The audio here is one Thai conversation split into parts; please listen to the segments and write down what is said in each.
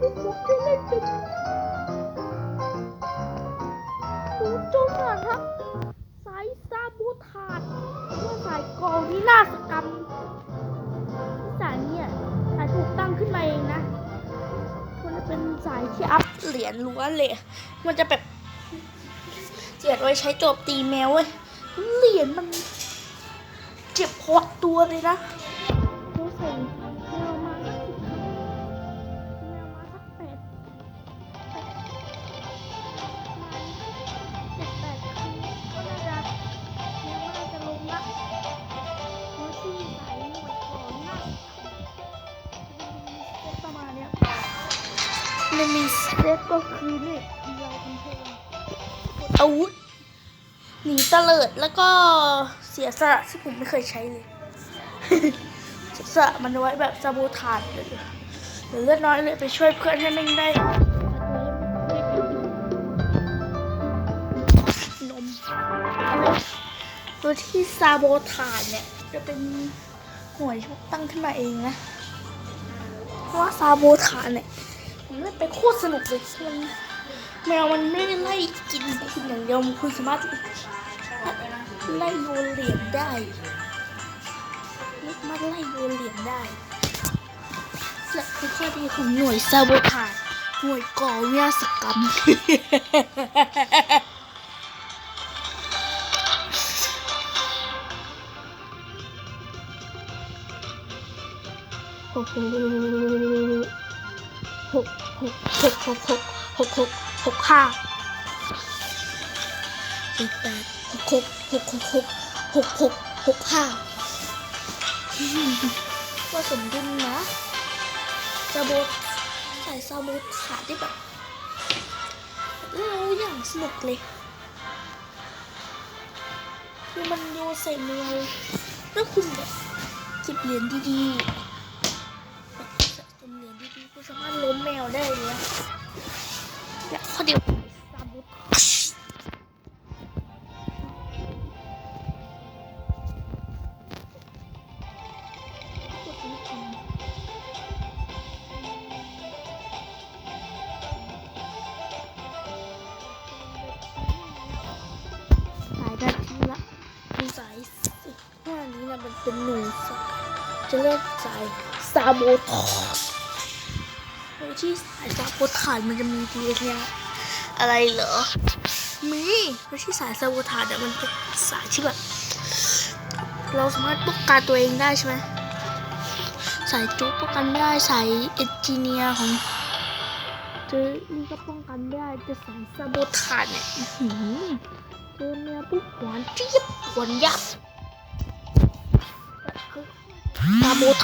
ผมจะเล่นเป็นหนูจงอะครับ สายซาบูทาดเมื่อสายกองวินาศกรรมสายเนี่ยสายถูกตั้งขึ้นมาเองนะ มันจะเป็นสายที่อัพเหรียญล้วนเลย มันจะแบบเจียดไว้ใช้โจมตีแมวเว้ย เหรียญมันเจ็บพอดตัวเลยนะ มันมีสเต็ปก็คือเนี่ยเราเป็นเพลงอาวุธหนีเตลิดแล้วก็เสียสละที่ผมไม่เคยใช้เลยเสียสละมันไว้แบบซาบูทานเลยหรือเลือดน้อยเลยไปช่วยเพื่อนให้แม่งได้นมตัวที่ซาโบทานเนี่ยจะเป็นหน่วยที่ตั้งขึ้นมาเองนะ เพราะว่าซาโบทานเนี่ย ผมเล่นไปโคตรสนุกเลยมันแมวมันไม่ได้ไล่กินคุณอย่างเดียวมันคุณสามารถไล่โยนเหรียญได้สามารถไล่โยนเหรียญได้และคือข้อดีของหน่วยซาโบทาหน่วยก่อวินาศกรรมโอ้โห หกหกหกหกหกหกหกหกห้าเจ็ดแปดหกหกหกหกหกหกหกหกห้าว่าสมดุลนะซาโบใส่ซาโบขาดได้แบบเล่าอย่างสนุกเลยคือมันโยใส่มือแล้วคุณแบบเก็บเหรียญดีๆ ล้มแมวได้เลยนะและข้อเดียวซาบุตสายนาทีละมีสายสิบห้านี้นะมันเป็นหนึ่งสายจะเลือกสายซาโบทอสโดย ที่สายซาโบทานมันจะมีดีเนี่ยอะไรเหรอ มีโดยที่สายซาโบทานเนี่ยมันเป็นสายที่แบบเราสามารถป้องกันตัวเองได้ใช่ไหมสายจุ๊บป้องกันไม่ได้สายเอนจิเนียร์ของเจอนี่ก็ป้องกันไม่ได้แต่สายซาโบทานเนี่ยเจอเมียปุ๊บหวานเจี๊ยบหวานยับตาโบท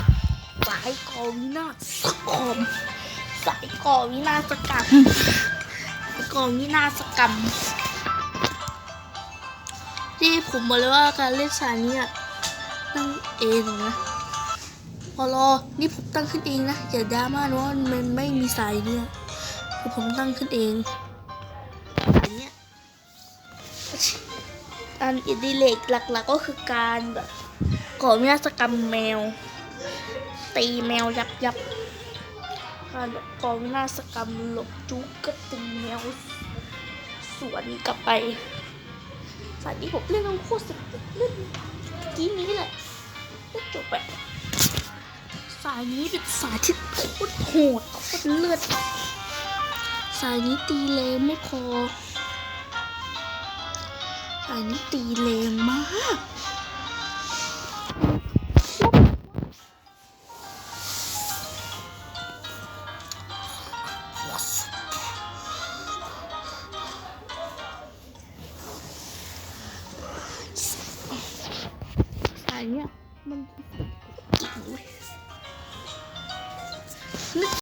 สายกอวินาศกรรม สายก่อวินาศกรรมสายกอวินาศกรรม ที่ผมบอกเลยว่าการเล่นสายเนี้ยตั้งเองนะพอรอนี่ผมตั้งขึ้นเองนะอย่าดราม่านะว่ามันไม่มีสายเนี่ยคือผมตั้งขึ้นเองสายเนี้ยอันอิดิเลกหลักๆก็คือการแบบก่อวินาศกรรมแมว ตีแมวยับยับ การก่อวินาศกรรมหลบจุกกระตีแมวสวนกลับไปสายนี้ผมเล่นน้องโคตรสนุกเล่นกี้นี้แหละแล้วจบไปสายนี้เป็นสายที่โคตรโหดโคตรเลือดสายนี้ตีเลงไม่พอสายนี้ตีเลงมาก อย่างเงี้ยมัน